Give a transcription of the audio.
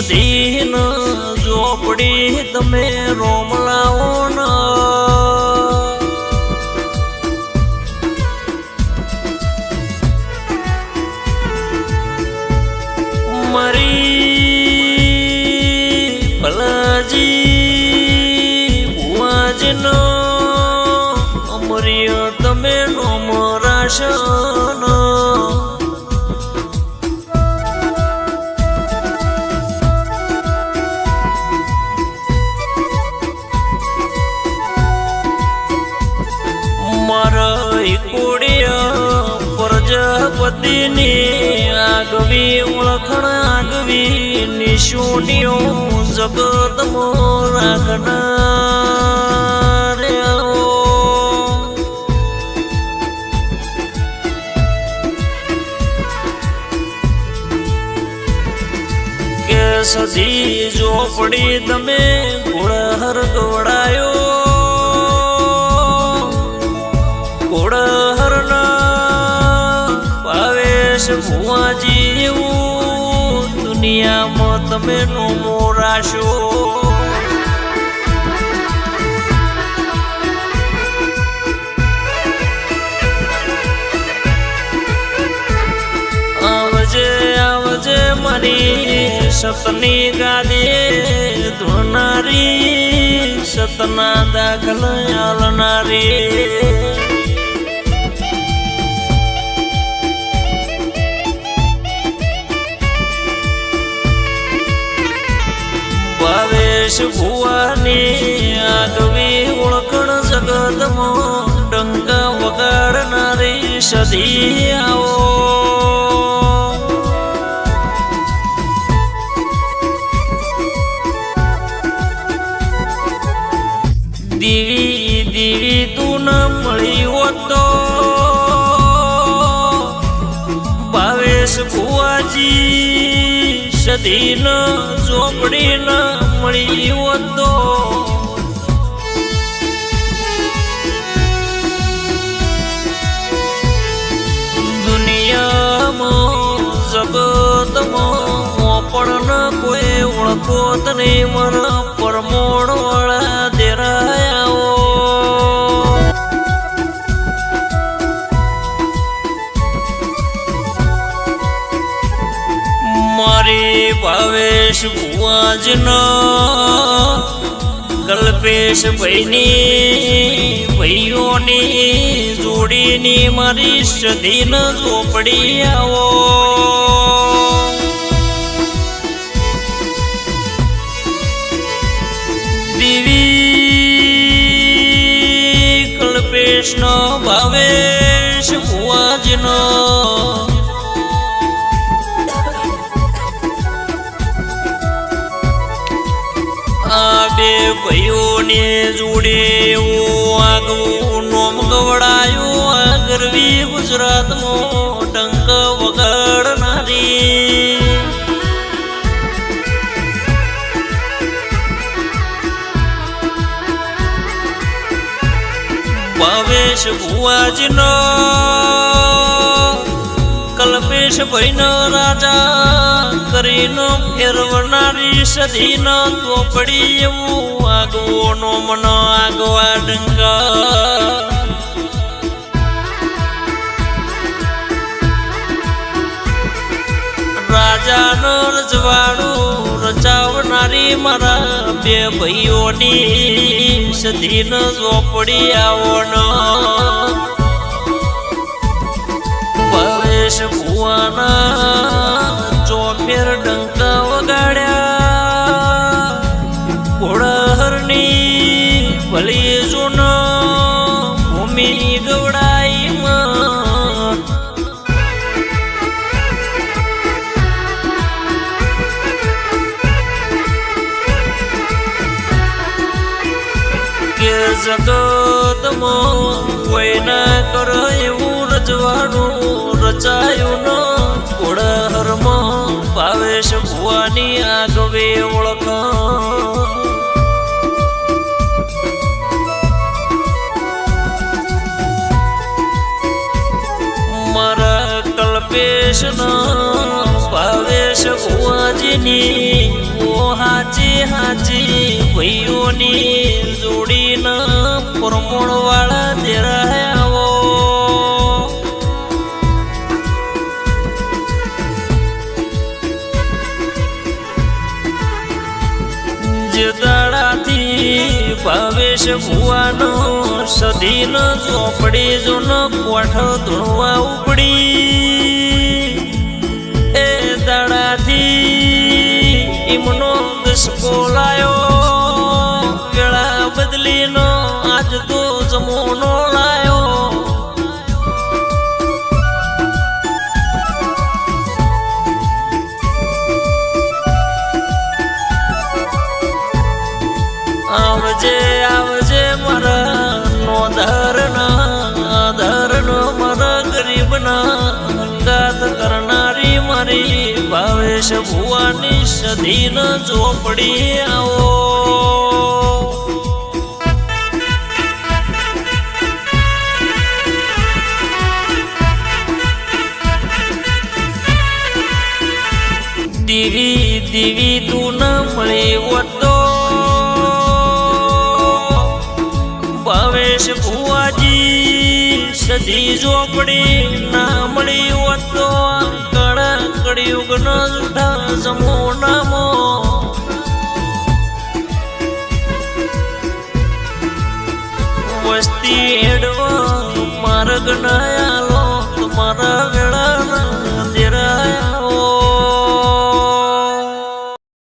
સધીન ઝોપડી તમે રોમ લાવો ન મારી ભલાજી ભુવાજનો અમરિય તમે રોમ રાશન પ્રજાપતિની આગવી, ઓળખણ આગવી નિશુનિયો જગતમો રાખનાર આવો. કે સધી ઝોપડી તમે ગુણ હર ઘોડહરના ભુવાજી એવું દુનિયામાં તમે નો મોરાશો આવજે આવજે મારી સતની ગાદી ધોનારી સતના દાખલ આલનારી ડંકા વગાડનારી સદી આવો દીવી દીવી તું ન મળી હોતો ભાવેશ ભુવાજી સદી ન ચોપડી ન મળી હોત કોઈ ઓળખો તને મન પરમોણ વાળા દેરાયાઓ. મારી ભાવેશ ભુવાજનો કલ્પેશ ભાઈની ભાઈઓની જોડીની મારી સદીન ઝોપડી આવો કલ્પેશનો ભાવેશ ભુવાજનો. આ બે ભાઈઓને જોડે એવું આગવું નોમ ગવડાયું ગરવી ગુજરાતમાં ડંક વગાડનારી ભાવેશ ભુવાજીનો કલ્પેશ ભાઈનો રાજા, કરીનો ફેરવનારી સધીનો ચોપડી એવું આગવો નો મન આગવા ડંકા રાજાનો રજવાડું રચાવનારી મારા બે ભાઈઓની સધીન ઝોપડી આવોનો પરેશ ભુવાના ચોફેર ડંકા વગાડ્યા. ઘોડહરની ભલી કે જગતમાં તમો કોઈના કર એવું રચવાનું રચાયું ન. ઘોડહરમાં ભાવેશ ભુવાની આગવે ઓળખ. મારા કલ્પેશ ભાવેશ વચની ઓ હાચી હાચી ભાઈઓની જોડીના પરમોણ વાળા દેરાયાવો જે દાડાથી ભાવેશ ભુવાનો સધીન ચોપડી જોન કોઠ ધોવા ઉપડી. આવજે આવજે મારા નો ધરના ધરનો મારા ગરીબના અંગાત કરનારી મારી ભાવેશ ભુવાની સધીન ઝોપડી આવો. દીવી દીવી તું ન મળી વતો ભાવેશ ભુવાજી સધી ઝોપડી ના મળી વતો કડા કળિયુગ ન જુઠા સમો નામો. વસ્તી હેડવા માર્ગ નયા